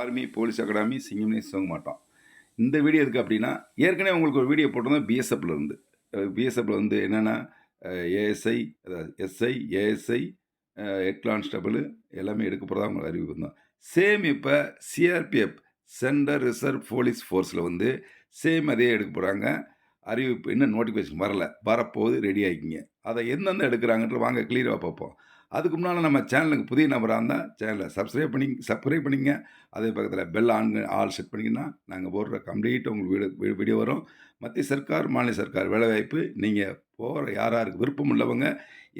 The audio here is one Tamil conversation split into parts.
ஆர்மி போலீஸ் அகாடமி சிங்கம்னே சுங்க மாட்டோம். இந்த வீடியோ எதுக்கு அப்படின்னா ஏற்கனவே உங்களுக்கு ஒரு வீடியோ போட்டிருந்தோம் பிஎஸ்எஃப்ல இருந்து. பிஎஸ்எஃப்ல வந்து என்னென்னா ஏஎஸ்ஐ அதாவது எஸ்ஐ ஏஎஸ்ஐ ஹெட் கான்ஸ்டபிள் எல்லாமே எடுக்க போகிறதா உங்களுக்கு அறிவிப்பு இருந்தோம் சேம் இப்போ சிஆர்பிஎஃப் சென்டர் ரிசர்வ் போலீஸ் ஃபோர்ஸில் வந்து சேம் அதே எடுக்க போகிறாங்க அறிவிப்பு இன்னும் நோட்டிஃபிகேஷன் வரல. வரப்போகுது ரெடி ஆகிக்கிங்க அதை எந்தெந்த எடுக்கிறாங்கன்ற வாங்க கிளியராக பார்ப்போம். அதுக்கு முன்னால் நம்ம சேனலுக்கு புதிய நபராக இருந்தால் சேனலை சப்ஸ்கிரைப் பண்ணி சப்ஸ்கிரைப் பண்ணிங்க அதே பக்கத்தில் பெல் ஆன் ஆல் செட் பண்ணிங்கன்னா நாங்கள் போடுற கம்ப்ளீட் உங்களுக்கு வீடு வீடியோ வரும். மத்திய சர்க்கார் மாநில சர்க்கார் வேலைவாய்ப்பு நீங்கள் போகிற யார் யாருக்கு விருப்பம் உள்ளவங்க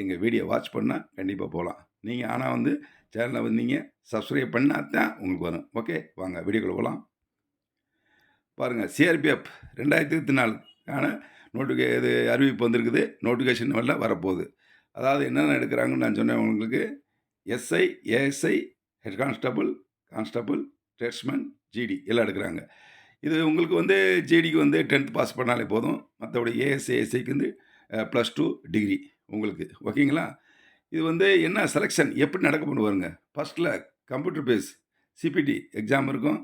எங்கள் வீடியோ வாட்ச் பண்ணால் கண்டிப்பாக போகலாம் நீங்கள் ஆனால் வந்து சேனலை வந்தீங்க சப்ஸ்கிரைப் பண்ணால் தான் உங்களுக்கு வரும். ஓகே வாங்க வீடியோக்குள்ளே போகலாம் பாருங்கள் சிஆர்பிஎஃப் ரெண்டாயிரத்தி இருபத்தி நாலுக்கான நோட்டிஃபிகே இது அறிவிப்பு வந்திருக்குது. நோட்டிஃபிகேஷன் வரல வரப்போகுது. அதாவது என்னென்ன எடுக்கிறாங்கன்னு நான் சொன்னேன் உங்களுக்கு. SI ASI head constable constable tradesman GD எல்லாம் எடுக்கிறாங்க. இது உங்களுக்கு வந்து ஜிடிக்கு வந்து டென்த் பாஸ் பண்ணாலே போதும். மற்றபடி ஏஎஸ்ஐ ஏஎஸ்ஐக்கு வந்து ப்ளஸ் டூ டிகிரி உங்களுக்கு. ஓகேங்களா? இது வந்து என்ன செலெக்ஷன் எப்படி நடக்க பண்ணுவாருங்க ஃபஸ்ட்டில் கம்ப்யூட்டர் பேஸ் சிபிடி எக்ஸாம் இருக்கும்.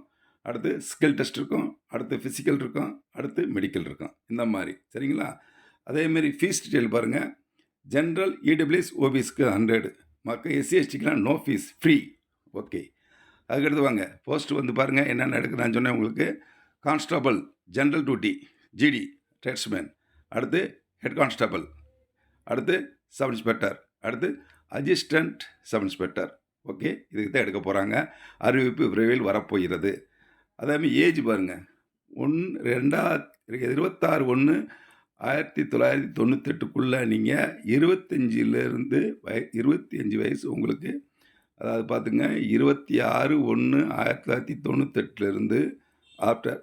அடுத்து ஸ்கில் டெஸ்ட் இருக்கும் அடுத்து ஃபிசிக்கல் இருக்கும் அடுத்து மெடிக்கல் இருக்கும். இந்த மாதிரி. சரிங்களா? அதேமாரி ஃபீஸ் டீட்டெயில் பாருங்கள் ஜென்ரல் இடபிள்யூஎஸ் ஓபிஎஸ்க்கு ஹண்ட்ரடு மற்ற எஸ்சி எஸ்டிக்கெலாம் நோ ஃபீஸ் ஃப்ரீ ஓகே அதுக்கடுத்து வாங்க. போஸ்ட் வந்து பாருங்கள் என்னென்ன எடுக்கு நான் சொன்னேன் உங்களுக்கு. Constable general duty GD tradesman அடுத்து ஹெட் கான்ஸ்டபிள் அடுத்து சப் இன்ஸ்பெக்டர் அடுத்து அசிஸ்டண்ட் சப் இன்ஸ்பெக்டர் ஓகே இதுக்கு தான் எடுக்க போகிறாங்க அறிவிப்பு விரைவில் வரப்போகிறது. அதேமாதிரி ஏஜ் பாருங்கள் ஒன் ரெண்டாயிரத்தி இருபத்தாறு ஒன்று ஆயிரத்தி தொள்ளாயிரத்தி தொண்ணூத்தெட்டுக்குள்ளே நீங்கள் இருபத்தஞ்சிலேருந்து வய இருபத்தி அஞ்சு வயசு உங்களுக்கு அதாவது பார்த்துங்க இருபத்தி ஆறு ஒன்று ஆயிரத்தி தொள்ளாயிரத்தி தொண்ணூத்தெட்டுலேருந்து ஆஃப்டர்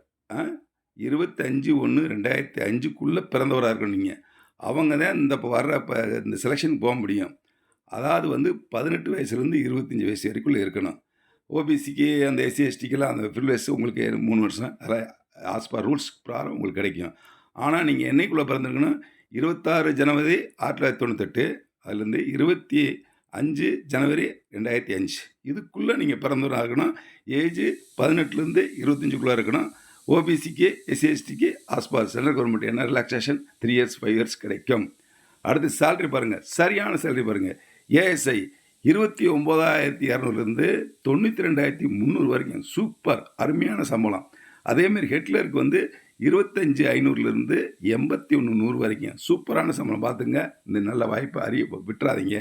இருபத்தஞ்சு ஒன்று ரெண்டாயிரத்தி அஞ்சுக்குள்ளே பிறந்தவராக இருக்கணும் நீங்கள் அவங்க தான் இந்த இப்போ வர்ற இப்போ இந்த செலெக்ஷன் போக முடியும். அதாவது வந்து பதினெட்டு வயசுலேருந்து இருபத்தஞ்சி வயசு வரைக்குள்ளே இருக்கணும். ஓபிசிக்கு அந்த எஸ்சி எஸ்டிக்கெல்லாம் அந்த ப்ரிவிலேஜ் உங்களுக்கு மூணு வருஷம். அதில் ஆஸ் பர் ரூல்ஸ் பிரகாரம் உங்களுக்கு கிடைக்கும். ஆனால் நீங்கள் என்னைக்குள்ளே பிறந்திருக்கணும்? இருபத்தாறு ஜனவரி ஆயிரத்தி தொள்ளாயிரத்தி தொண்ணூத்தெட்டு அதுலேருந்து இருபத்தி அஞ்சு ஜனவரி ரெண்டாயிரத்தி அஞ்சு. இதுக்குள்ளே நீங்கள் பிறந்தவராக இருக்கணும். ஏஜ் பதினெட்டுலேருந்து இருபத்தஞ்சுக்குள்ளே இருக்கணும். ஓபிசிக்கு எஸ்சிஎஸ்டிக்கு ஆஸ்பார் சென்ட்ரல் கவர்மெண்ட் என்ன relaxation three years five years கிடைக்கும். அடுத்து சேலரி பாருங்கள் சரியான சேலரி பாருங்கள் ஏஎஸ்ஐ இருபத்தி ஒம்பதாயிரத்தி இரநூறுலேருந்து தொண்ணூற்றி ரெண்டாயிரத்தி முந்நூறு வரைக்கும் சூப்பர் அருமையான சம்பளம். அதேமாரி ஹெட்லருக்கு வந்து இருபத்தஞ்சி ஐநூறுலேருந்து எண்பத்தி ஒன்று நூறு வரைக்கும் சூப்பரான சம்பளம் பார்த்துங்க. இந்த நல்ல வாய்ப்பை அறிய விட்டுறாதீங்க.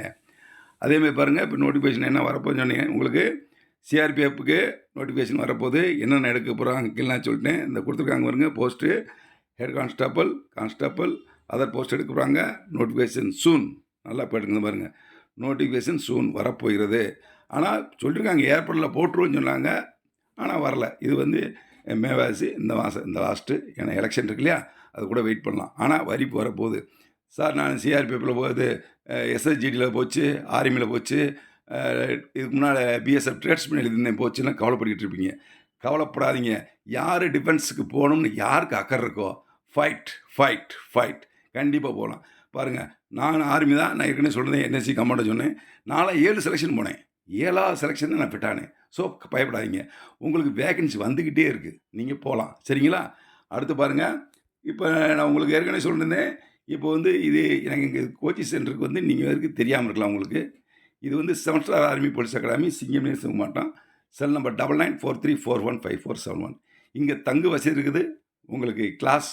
அதேமாதிரி பாருங்கள் இப்போ நோட்டிஃபிகேஷன் என்ன வரப்போன்னு சொன்னீங்க. உங்களுக்கு சிஆர்பிஎஃப்க்கு நோட்டிஃபிகேஷன் வரப்போகுது. என்னென்ன எடுக்க போகிறாங்க கீழே சொல்லிட்டேன். இந்த கொடுத்துருக்காங்க பாருங்க post head constable constable other post எடுக்க போகிறாங்க நோட்டிஃபிகேஷன் சூன் நல்லா போயிடுங்க பாருங்கள் நோட்டிஃபிகேஷன் சூன் வரப்போகிறது. ஆனால் சொல்லியிருக்காங்க ஏர்போர்ட்டில் போட்டுருவோன்னு சொன்னாங்க. ஆனால் வரல. இது வந்து மேவாசி இந்த மாதம் இந்த லாஸ்ட்டு ஏன்னா எலெக்ஷன் இருக்கு இல்லையா? அது கூட வெயிட் பண்ணலாம். ஆனால் வரிப்பு வரப்போகுது. சார் நான் சிஆர்பிஎஃப்பில் போகுது. எஸ்எஸ்ஜிடியில் போச்சு ஆர்மியில் போச்சு. இதுக்கு முன்னால் பிஎஸ்எஃப் ட்ரேட்ஸ்மேன் எழுதியிருந்தேன் போச்சுன்னா கவலைப்பட்டுக்கிட்டு இருப்பீங்க. கவலைப்படாதீங்க. யார் டிஃபென்ஸுக்கு போகணும்னு யாருக்கு அக்கறை இருக்கோ? ஃபைட் ஃபைட் ஃபைட் கண்டிப்பாக போகலாம். பாருங்கள் நான் ஆர்மி தான். நான் ஏற்கனவே சொல்கிறேன் என்எஸ்சி கமாண்டோ சொன்னேன். நானும் ஏழு செலெக்ஷன் போனேன். ஏழாவது செலெக்ஷன் நான் ஃபிட்டானேன் ஸோ பயப்படாதீங்க. உங்களுக்கு வேகன்சி வந்துக்கிட்டே இருக்குது நீங்கள் போகலாம் சரிங்களா? அடுத்து பாருங்கள் இப்போ நான் உங்களுக்கு ஏற்கனவே சொல்லியிருந்தேன். இப்போ வந்து இது எனக்கு இங்கே கோச்சிங் சென்டருக்கு வந்து நீங்கள் வரைக்கும் தெரியாமல் இருக்கலாம் உங்களுக்கு. இது வந்து seven star army police academy சிங்கம்னே சொல்ல மாட்டோம் cell number double nine four three four one five four seven one இங்கே தங்கு வசதி இருக்குது. உங்களுக்கு கிளாஸ்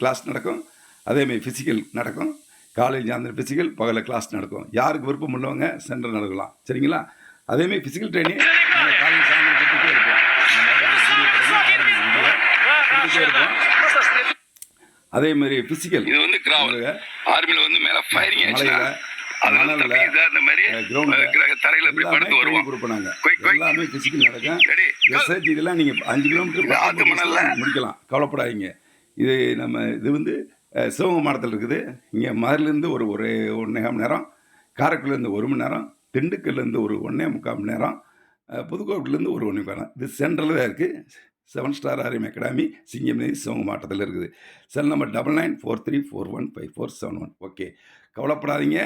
கிளாஸ் நடக்கும். அதேமாதிரி ஃபிசிக்கல் நடக்கும். காலேஜ் அந்த ஃபிசிக்கல் பகலில் கிளாஸ் நடக்கும். யாருக்கு விருப்பம் உள்ளவங்க சென்டர் நடக்கலாம். சரிங்களா? அதேமாதிரி ஃபிசிக்கல் ட்ரைனிங் காலேஜ் சாயந்தரம் கொடுத்துட்டே இருப்போம் அதே மாதிரி ஃபிசிக்கல் இது வந்து கிரவுண்ட் ஆர்மில வந்து மேல ஃபயரிங் இப்படி எல்லாமே ஃபிசிக்கல் நடக்கும். இதெல்லாம் நீங்கள் அஞ்சு கிலோமீட்டர். முடிக்கலாம். கவலைப்படாதீங்க. இது நம்ம இது வந்து சிவகங்கை மாவட்டத்தில் இருக்குது. இங்கே மதுரிலேருந்து ஒரு ஒரு ஒன்றே மணி நேரம் காரைக்குடிலேருந்து ஒரு மணி நேரம் திண்டுக்கல்லேருந்து ஒரு ஒன்றே முக்கால் மணி நேரம் அஹ், புதுக்கோட்டையிலேருந்து ஒரு ஒன்றே முக்கால் நேரம். இது சென்ட்ரலில் தான் இருக்குது செவன் ஸ்டார் ஆரியம் அகாடமி சிங்கமேரி சிவகங்கை மாவட்டத்தில் இருக்குது. Cell number double nine four three four one five four seven one okay கவலைப்படாதீங்க.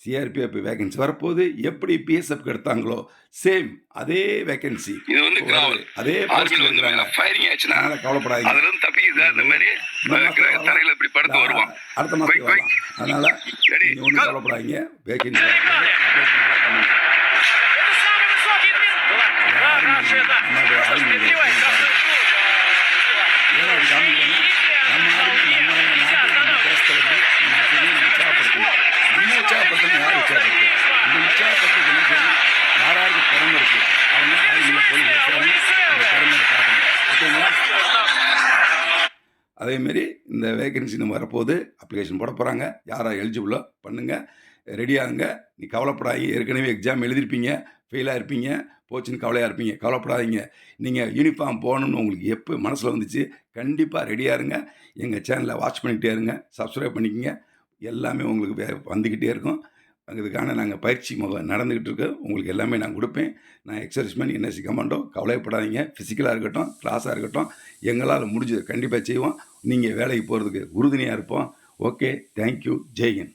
சிஆர்பிஎஃப் வேகன்சி வரப்போகுது எப்படி பிஎஸ்எஃப் எடுத்தாங்களோ சேம் அதே வேகன்சி இது வந்து காவல் அதே ஆர்மில வந்து மேல ஃபயரிங் ஆச்சுன்னா அதனால கவலைப்படாதீங்க அதுல இருந்து தப்பிக்குதா இந்த மாதிரி மாசம் தரையில இப்படி படுத்து வருவான் அடுத்த Quick, வரலாம் அதனால ஒன்றும். கவலைப்படாதீங்க வேகன்சி யாராருக்கு அதேமாரி இந்த வேகன்சி நம்ம வரப்போகுது. அப்ளிகேஷன் போட போகிறாங்க யாராக எலிஜிபிளோ பண்ணுங்கள் ரெடியாகுங்க நீ கவலைப்படாதீங்க. ஏற்கனவே எக்ஸாம் எழுதிருப்பீங்க. ஃபெயிலாக இருப்பீங்க போச்சுன்னு கவலையாக இருப்பீங்க. கவலைப்படாதீங்க. நீங்கள் யூனிஃபார்ம் போகணும்னு உங்களுக்கு எப்போ மனசில் வந்துச்சு கண்டிப்பாக ரெடியாக இருங்க. எங்கள் சேனலை வாட்ச் பண்ணிக்கிட்டே இருங்க. சப்ஸ்கிரைப் பண்ணிக்கங்க. எல்லாமே உங்களுக்கு வே- வந்துக்கிட்டே இருக்கும். அதுக்கான நாங்கள் பயிற்சி முக நடந்துக்கிட்டு இருக்கோம் உங்களுக்கு எல்லாமே நான் கொடுப்பேன். நான் எக்ஸர்சைஸ்மெண்ட் என்எஸ்சி கமாண்டோ கவலைப்படாதீங்க. ஃபிசிக்கலாக இருக்கட்டும் கிளாஸாக இருக்கட்டும் எங்களால் முடிஞ்சது கண்டிப்பாக செய்வோம். நீங்கள் வேலைக்கு போகிறதுக்கு உறுதுணையாக இருப்போம். ஓகே தேங்க்யூ ஜெய்ஹிந்த்